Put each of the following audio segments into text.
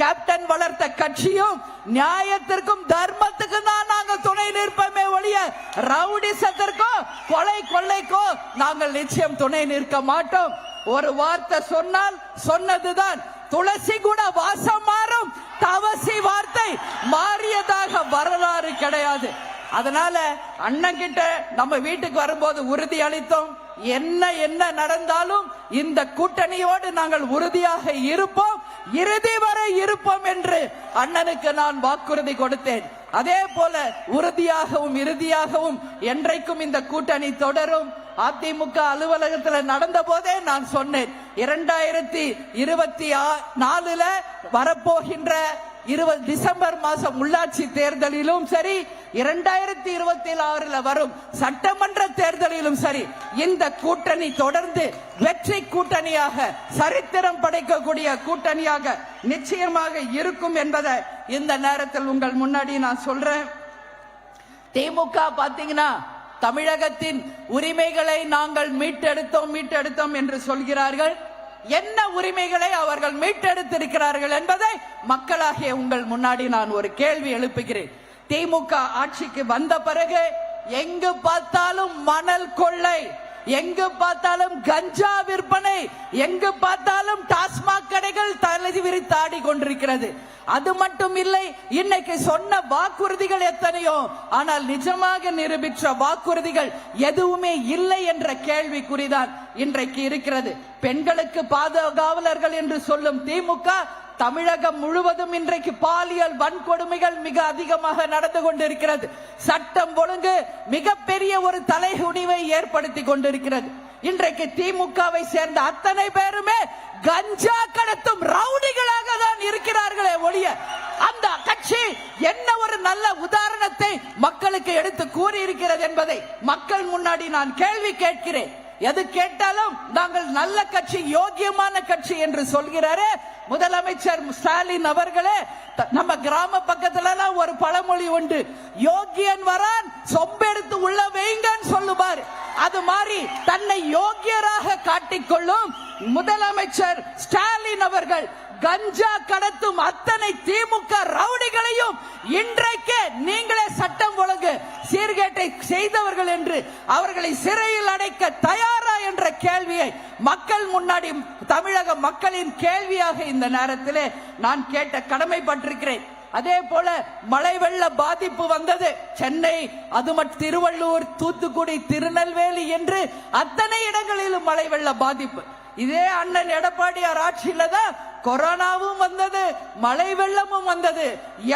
Captain வளர்த்த கட்சியும் நியாயத்திற்கும் தர்மத்துக்கும் தான் நாங்கள் துணை நிற்போமே ஒழிய ரவுடிசத்திற்கோ கொலை கொள்ளைக்கோ நாங்கள் நிச்சயம் துணை நிற்க மாட்டோம். ஒரு வார்த்தை சொன்னால் சொன்னதுதான். துளசி கூட வாசம் மாறும். தவசி வார்த்தை மாறியதாக வரலாறு கிடையாது. அதனால அண்ணன் கிட்ட நம்ம வீட்டுக்கு வரும்போது உறுதி அளித்தோம். என்ன என்ன நடந்தாலும் இந்த கூட்டணியோடு நாங்கள் உறுதியாக இருப்போம். இறுதி வரை இருப்போம் என்று அண்ணனுக்கு நான் வாக்குறுதி கொடுத்தேன். அதே போல உறுதியாகவும் இறுதியாகவும் என்றைக்கும் இந்த கூட்டணி தொடரும். அதிமுக அலுவலகத்தில் நடந்த போதே நான் சொன்னேன். இரண்டாயிரத்தி இருபத்தி நாலுல வரப்போகின்ற இருபது டிசம்பர் மாசம் உள்ளாட்சி தேர்தலிலும் சரி இரண்டாயிரத்தி இருபத்தி ஆறுல வரும் சட்டமன்ற தேர்தலிலும் சரி இந்த கூட்டணி தொடர்ந்து வெற்றி கூட்டணியாக சரித்திரம் படைக்கக்கூடிய கூட்டணியாக நிச்சயமாக இருக்கும் என்பதை இந்த நேரத்தில் உங்கள் முன்னாடி நான் சொல்றேன். திமுக பாத்தீங்கன்னா தமிழகத்தின் உரிமைகளை நாங்கள் மீட்டெடுத்தோம் மீட்டெடுத்தோம் என்று சொல்கிறார்கள். என்ன உரிமைகளை அவர்கள் மீட்டெடுத்திருக்கிறார்கள் என்பதை மக்களாகிய உங்கள் முன்னாடி நான் ஒரு கேள்வி எழுப்புகிறேன். திமுக ஆட்சிக்கு வந்த பிறகு எங்கு பார்த்தாலும் மணல் கொள்ளை. எங்கு பார்த்தாலும் கஞ்சா விற்பனை எங்கு பார்த்தாலும் டாஸ்மாக் கடைகள் தலை விரித்தாடி கொண்டிருக்கிறது. அது மட்டும் இல்லை இன்னைக்கு சொன்ன வாக்குறுதிகள் எத்தனையோ? ஆனால் நிஜமாக நிரூபித்த வாக்குறுதிகள் எதுவுமே இல்லை என்ற கேள்விக்குறிதான் இன்றைக்கு இருக்கிறது. பெண்களுக்கு பாதுகாவலர்கள் என்று சொல்லும் திமுக தமிழகம் முழுவதும் இன்றைக்கு பாலியல் வன்கொடுமைகள் மிக அதிகமாக நடந்து கொண்டிருக்கிறது. சட்டம் ஒழுங்கு மிகப்பெரிய ஒரு தலைகுனிவை ஏற்படுத்தி கொண்டிருக்கிறது. இன்றைக்கு திமுகவை சேர்ந்த அத்தனை பேருமே கஞ்சா கடத்தும் ரவுடிகளாக தான் இருக்கிறார்களே ஒழிய அந்த கட்சி என்ன ஒரு நல்ல உதாரணத்தை மக்களுக்கு எடுத்து கூறியிருக்கிறது என்பதை மக்கள் முன்னாடி நான் கேள்வி கேட்கிறேன். எது கேட்டாலும் நாங்கள் நல்ல கட்சி யோக்கியமான கட்சி என்று சொல்கிறாரே. முதலமைச்சர் ஸ்டாலின் அவர்களே நம்ம கிராம பக்கத்துல ஒரு பழமொழி உண்டு. யோக்கியன் வரான் சொம்பெடுத்து உள்ள வைங்கன்னு சொல்லுவார். அது மாதிரி தன்னை யோக்கியராக காட்டிக்கொள்ளும் முதலமைச்சர் ஸ்டாலின் அவர்கள் கஞ்சா கடத்தும் அத்தனை திமுக ரவுடிகளையும் இன்றைக்கு நீ செய்தவர்கள் என்று அவர்களை சிறையில் அடைக்க தயாரா என்ற கேள்வியை மக்கள் முன்னாடி தமிழக மக்களின் கேள்வியாக இந்த நேரத்திலே நான் கேட்ட கடமைப்பட்டிருக்கிறேன். அதே போல மழை வெள்ள பாதிப்பு வந்தது. சென்னை அது மட்டும் திருவள்ளூர் தூத்துக்குடி திருநெல்வேலி என்று அத்தனை இடங்களிலும் மழை வெள்ள பாதிப்பு. இதே அண்ணன் எடப்பாடியார் ஆட்சியில தான் கொரோனாவும் வந்தது மழை வெள்ளமும் வந்தது.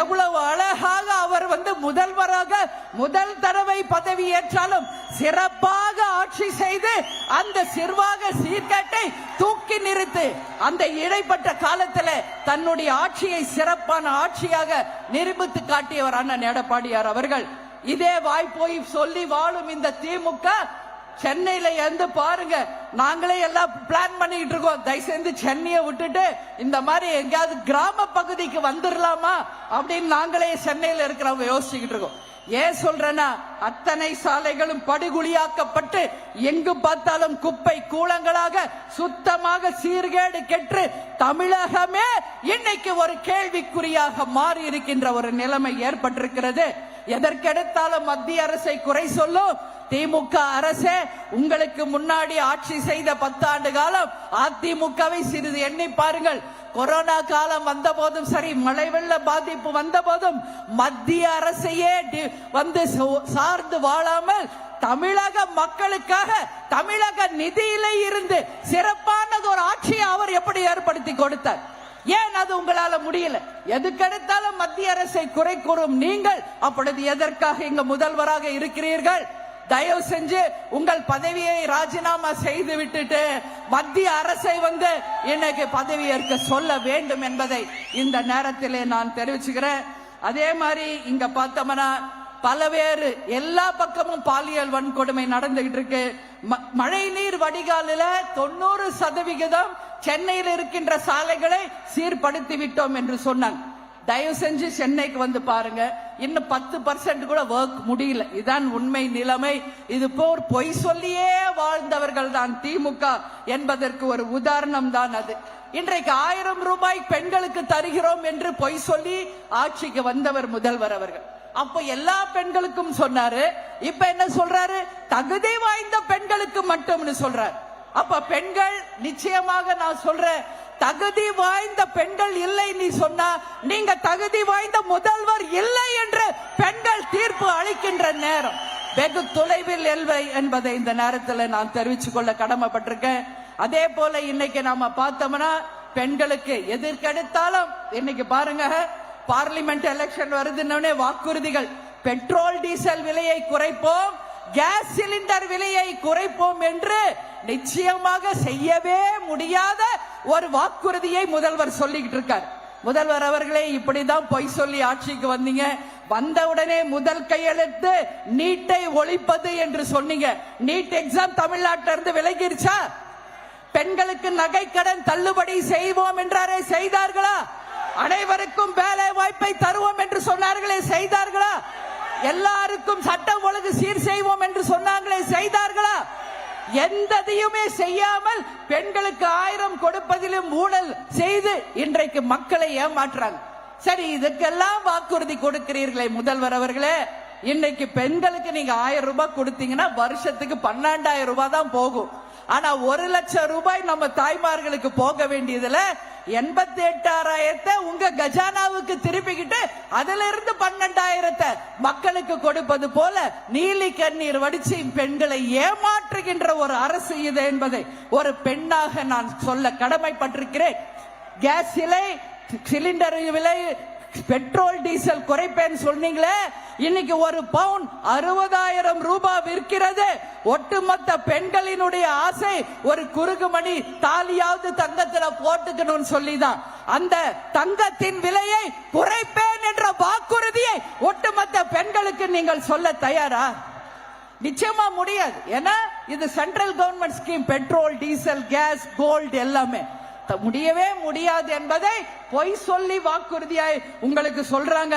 எவ்வளவு அழகாக அவர் வந்து முதல்வராக முதல் தடவை பதவி ஏற்றாலும் சிறப்பாக ஆட்சி செய்து அந்த சிறுவாக சீர்கேட்டை தூக்கி நிறுத்து அந்த இடைப்பட்ட காலத்துல தன்னுடைய ஆட்சியை சிறப்பான ஆட்சியாக நிரூபித்து காட்டியவர் அண்ணன் எடப்பாடியார் அவர்கள். இதே வாய்ப்போய் சொல்லி வாழும் இந்த திமுக சென்னையில இருந்து பாருங்க. நாங்களே எல்லாம் பிளான் பண்ணிட்டு இருக்கோம். தயவுசெய்து சென்னையை விட்டுட்டு இந்த மாதிரி எங்கேயாவது கிராம பகுதிக்கு வந்துடலாமா அப்படின்னு நாங்களே சென்னையில இருக்கிறவங்க யோசிச்சுக்கிட்டு இருக்கோம். ஏன் சொல்றேன்னா அத்தனை சாலைகளும் படுகுழியாக்கப்பட்டு எங்கு பார்த்தாலும் குப்பை கூலங்களாக சுத்தமாக சீர்கேடு கெட்டு தமிழகமே இன்னைக்கு ஒரு கேள்விக்குறியாக மாறி இருக்கின்ற ஒரு நிலைமை ஏற்பட்டிருக்கிறது. எதற்கெடுத்தாலும் மத்திய அரசை குறை சொல்லும் திமுக அரசே உங்களுக்கு முன்னாடி ஆட்சி செய்த பத்தாண்டு காலம் அதிமுகவை சிறிது எண்ணி பாருங்கள். கொரோனா காலம் வந்த போதும் சரி மழை வெள்ள பாதிப்பு வந்த போதும் மத்திய அரசையே வந்து சோ- சார்ந்து வாழாமல் தமிழக மக்களுக்காக தமிழக நிதியிலே இருந்து சிறப்பானது ஒரு ஆட்சியை அவர் எப்படி ஏற்படுத்தி கொடுத்தார்? ஏன் அது உங்களால முடியல? எதுக்கெடுத்தாலும் மத்திய அரசை குறை கூறும் நீங்கள். அப்பொழுது எதற்காக இங்க முதல்வராக இருக்கிறீர்கள்? தயவு செஞ்சு உங்கள் பதவியை ராஜினாமா செய்து விட்டுட்டு மத்திய அரசை வந்து இன்னைக்கு பதவி ஏற்க சொல்ல வேண்டும் என்பதை இந்த நேரத்திலே நான் தெரிவிச்சுக்கிறேன். அதே மாதிரி இங்க பார்த்தோம்னா பலவேறு எல்லா பக்கமும் பாலியல் வன்கொடுமை நடந்துகிட்டு இருக்கு. ம- மழைநீர் வடிகாலில தொண்ணூறு சதவிகிதம் சென்னையில் இருக்கின்ற சாலைகளை சீர்படுத்தி விட்டோம் என்று சொன்னாங்க. தயவு செஞ்சு சென்னைக்கு வந்து பாருங்க. இன்னும் பத்து பர்சன்ட் கூட ஒர்க் முடியல. இதான் உண்மை நிலைமை. இது போர் பொய் சொல்லியே வாழ்ந்தவர்கள் தான் திமுக என்பதற்கு ஒரு உதாரணம் தான் அது. இன்றைக்கு ஆயிரம் ரூபாய் பெண்களுக்கு தருகிறோம் என்று பொய் சொல்லி ஆட்சிக்கு வந்தவர் முதல்வர் அவர்கள். அப்ப எல்லா பெண்களுக்கும் சொன்னாரு. இப்ப என்ன சொல்றாரு? தகுதி வாய்ந்த பெண்களுக்கு மட்டும்னு சொல்றாரு. அப்ப பெண்கள் நிச்சயமாக நான் சொல்றேன் தகுதி வாய்ந்த பெண்கள் இல்லை நீ சொன்னா நீங்க தகுதி வாய்ந்த முதல்வர் இல்லை என்று பெண்கள் தீர்ப்பு அளிக்கின்ற நேரம். வெகு தொலைவில் எல்வை என்பதை இந்த நேரத்தில் நான் தெரிவித்துக் கொள்ள கடமைப்பட்டிருக்கேன். அதே போல இன்னைக்கு நாம பார்த்தோம்னா பெண்களுக்கு எதிர்க்கெடுத்தாலும் இன்னைக்கு பாருங்க பார்லிமெண்ட் எலெக்ஷன் வருதுன்னே வாக்குறுதிகள். பெட்ரோல் டீசல் விலையை குறைப்போம் கேஸ் சிலிண்டர் விலையை குறைப்போம் என்று நிச்சயமாக செய்யவே முடியாத ஒரு வாக்குறுதியை முதல்வர் சொல்லிக்கிட்டு இருக்கார். முதல்வர் அவர்களே இப்படிதான் பொய் சொல்லி ஆட்சிக்கு வந்தீங்க. வந்தவுடனே முதல் கையெழுத்து நீட்டை ஒழிப்பது என்று சொன்னீங்க. நீட் எக்ஸாம் தமிழ்நாட்டில இருந்து விலகிருச்சா? பெண்களுக்கு நகை கடன் தள்ளுபடி செய்வோம் என்றாரே செய்தார்களா? அனைவருக்கும் வேலை வாய்ப்பை தருவோம் என்று சொன்னார்களே செய்தார்களா? எல்லாருக்கும் சட்டம் ஒழுங்கு சீர் செய்வோம் என்று சொன்னாங்களே செய்தார்களா? எந்ததையுமே செய்யாமல் பெண்களுக்கு ஆயிரம் கொடுப்பதிலும் ஊழல் செய்து இன்றைக்கு மக்களை ஏமாற்றாங்க. சரி இதுக்கெல்லாம் வாக்குறுதி கொடுக்கிறீர்களே முதல்வர் அவர்களே. இன்னைக்கு பெண்களுக்கு நீங்க ஆயிரம் ரூபாய் கொடுத்தீங்கன்னா வருஷத்துக்கு பன்னெண்டாயிரம் ரூபாய் தான் போகும். ஆனா ஒரு லட்சம் ரூபாய் நம்ம தாய்மார்களுக்கு போக வேண்டியதுல எண்பத்தி எட்டாயிரத்தை உங்க கஜானாவுக்கு திருப்பிக்கிட்டு அதுல இருந்து பன்னெண்டாயிரத்தை மக்களுக்கு கொடுப்பது போல நீலி கண்ணீர் வடிச்சு பெண்களை ஏமாற்றுகின்ற ஒரு அரசு இது என்பதை ஒரு பெண்ணாக நான் சொல்ல கடமைப்பட்டிருக்கிறேன். கேஸ் விலை சிலிண்டர் விலை பெட்ரோல் டீசல் குறைப்பேன்னு சொன்னீங்களே இன்னைக்கு ஒரு பவுன் அறுபதாயிரம் ரூபாய் விற்கிறது. ஒட்டுமொத்த பெண்களினுடைய ஆசை ஒரு குறுகுமணி தாலியாவது தங்கத்துல போட்டுக்கணும்னு சொல்லிதான். அந்த தங்கத்தின் விலையை குறைப்பேன் என்ற வாக்குறுதியை ஒட்டுமொத்த பெண்களுக்கு நீங்கள் சொல்ல தயாரா? நிச்சயமா முடியாது. ஏன்னா இது central government scheme petrol diesel gas gold எல்லாமே. முடியவே முடியாது என்பதை பொய் சொல்லி வாக்குறுதியாய் உங்களுக்கு சொல்றாங்க.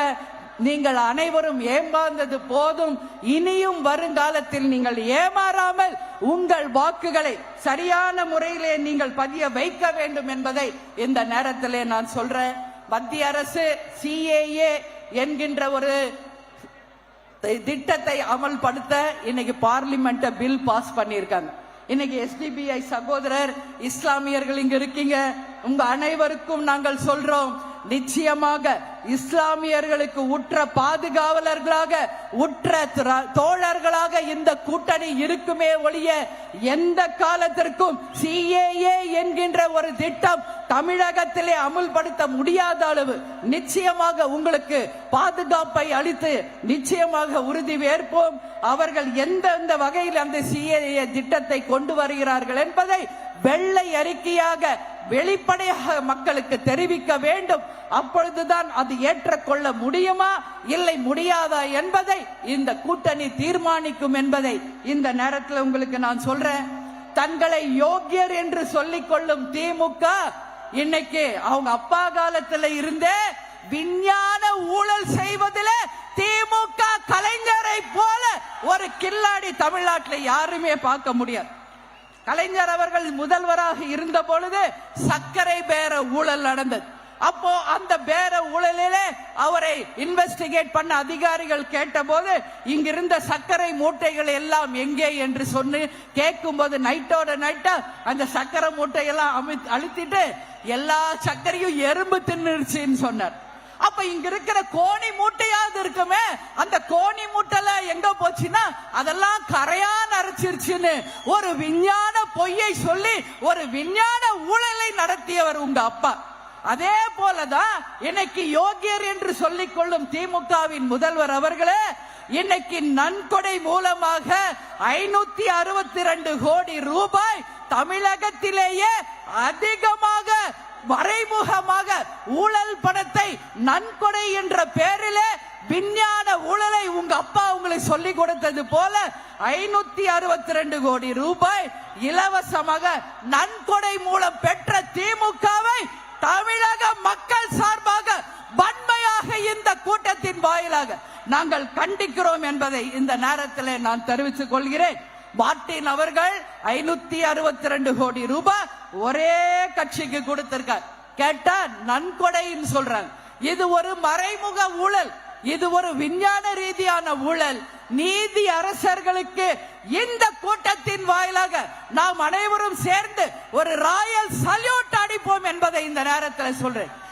நீங்கள் அனைவரும் ஏமாந்தது போதும். இனியும் வருங்காலத்தில் நீங்கள் ஏமாறாமல் உங்கள் வாக்குகளை சரியான முறையிலே நீங்கள் பதிய வைக்க வேண்டும் என்பதை இந்த நேரத்திலே நான் சொல்றேன். மத்திய அரசு சிஏஏ என்கின்ற ஒரு திட்டத்தை அமல்படுத்த இன்னைக்கு பார்லிமெண்ட் பில் பாஸ் பண்ணியிருக்காங்க. இன்னைக்கு எஸ்டிபிஐ சகோதரர் இஸ்லாமியர்கள் இங்க இருக்கீங்க. உங்க அனைவருக்கும் நாங்கள் சொல்றோம் நிச்சயமாக இஸ்லாமியர்களுக்கு உற்ற பாதுகாவலர்களாக உற்ற தோழர்களாக இந்த கூட்டணி இருக்குமே ஒழிய எந்த காலத்திற்கும் சிஏஏ என்கின்ற ஒரு திட்டம் தமிழகத்திலே அமுல்படுத்த முடியாத அளவு நிச்சயமாக உங்களுக்கு பாதுகாப்பை அளித்து நிச்சயமாக உறுதி ஏற்போம் அவர்கள் எந்தெந்த வகையில் அந்த சிஏஏ திட்டத்தை கொண்டு வருகிறார்கள் என்பதை வெள்ளை அறிக்கையாக வெளிப்படையாக மக்களுக்கு தெரிவிக்க வேண்டும். அப்பொழுதுதான் அது ஏற்றுக்கொள்ள முடியுமா? இல்லை முடியாதா என்பதை இந்த கூட்டணி தீர்மானிக்கும் என்பதை இந்த நேரத்தில் உங்களுக்கு நான் சொல்றேன். தங்களை யோக்கியர் என்று சொல்லிக் கொள்ளும் திமுக இன்னைக்கு அவங்க அப்பா காலத்துல இருந்தே விஞ்ஞான ஊழல் செய்வதில் திமுக கலைஞரை போல ஒரு கில்லாடி தமிழ்நாட்டில் யாருமே பார்க்க முடியாது. கலைஞர் அவர்கள் முதல்வராக இருந்த பொழுது சர்க்கரை பேர ஊழல் நடந்தது. அப்போ அந்த பேர ஊழலிலே அவரை இன்வெஸ்டிகேட் பண்ண அதிகாரிகள் கேட்டபோது இங்கிருந்த சர்க்கரை மூட்டைகள் எல்லாம் எங்கே? என்று சொன்னு கேட்கும்போது நைட்டோட நைட்டா அந்த சர்க்கரை மூட்டையெல்லாம் அமித் அழுத்திட்டு எல்லா சர்க்கரையும் எறும்பு தின்னுருச்சுன்னு சொன்னார். அப்ப இங்க இருக்கிற கோணி மூட்டையாவது இருக்குமே அந்த கோணி மூட்டைல எங்க போச்சுன்னா அதெல்லாம் கரையா நரைச்சிருச்சுன்னு ஒரு விஞ்ஞான பொய்யை சொல்லி ஒரு விஞ்ஞான ஊழலை நடத்தியவர் உங்க அப்பா. அதே போலதான் இன்னைக்கு யோகியர் என்று சொல்லிக் கொள்ளும் திமுகவின் முதல்வர் அவர்களே இன்னைக்கு நன்கொடை மூலமாக ஐநூத்தி அறுபத்தி ரெண்டு கோடி ரூபாய் தமிழகத்திலேயே அதிகமாக மறைமுகமாக ஊழல் பணத்தை நன்கொடை என்ற பெயரிலே விஞ்ஞான ஊழலை உங்க அப்பா உங்களுக்கு சொல்லி கொடுத்தது போல ஐநூத்தி அறுபத்தி ரெண்டு கோடி ரூபாய் இலவசமாக நன்கொடை மூலம் பெற்ற திமுகவை தமிழக மக்கள் சார்பாக வன்மையாக இந்த கூட்டத்தின் வாயிலாக நாங்கள் கண்டிக்கிறோம் என்பதை இந்த நேரத்தில் நான் தெரிவித்துக் கொள்கிறேன். மார்டின் அவர்கள் ஐநூத்தி அறுபத்தி ரெண்டு கோடி ரூபாய் ஒரே கட்சிக்கு கொடுத்திருக்கார். கேட்டா நன்கொடைன்னு சொல்றாங்க. இது ஒரு மறைமுக ஊழல். இது ஒரு விஞ்ஞான ரீதியான ஊழல். நீதி அரசர்களுக்கு இந்த கூட்டத்தின் வாயிலாக நாம் அனைவரும் சேர்ந்து ஒரு ராயல் சல்யூட் அடிப்போம் என்பதை இந்த நேரத்தில் சொல்றேன்.